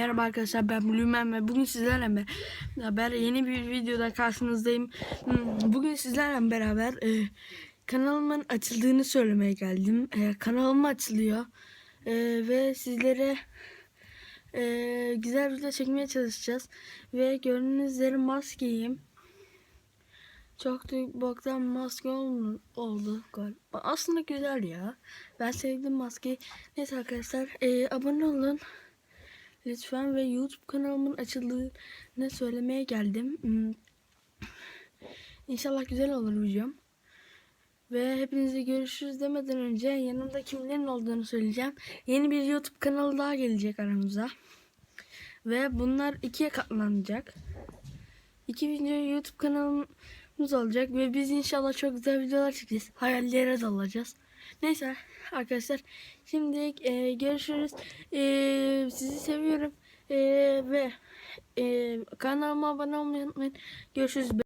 Merhaba arkadaşlar ben Lümen ve bugün sizlerle beraber yeni bir videoda karşınızdayım. Hmm, Bugün sizlerle beraber e, kanalımın açıldığını söylemeye geldim. E, kanalım açılıyor E, ve sizlere e, güzel video çekmeye çalışacağız. Ve gördüğünüz üzere maskeyim. Çok da boktan maske oldu, oldu galiba. Aslında güzel ya. Ben sevdim maskeyi. Neyse arkadaşlar e, abone olun. Lütfen ve YouTube kanalımın açıldığını söylemeye geldim. Hmm. İnşallah güzel olur videom. Ve hepinize görüşürüz demeden önce yanımda kimlerin olduğunu söyleyeceğim. Yeni bir YouTube kanalı daha gelecek aramıza. Ve bunlar ikiye katlanacak. İki video YouTube kanalımız olacak ve biz inşallah çok güzel videolar çekeceğiz. Hayallere dalacağız. Neyse arkadaşlar şimdi e, görüşürüz. E, sizi seviyorum. E, ve e, kanalıma abone olmayı unutmayın. Görüşürüz.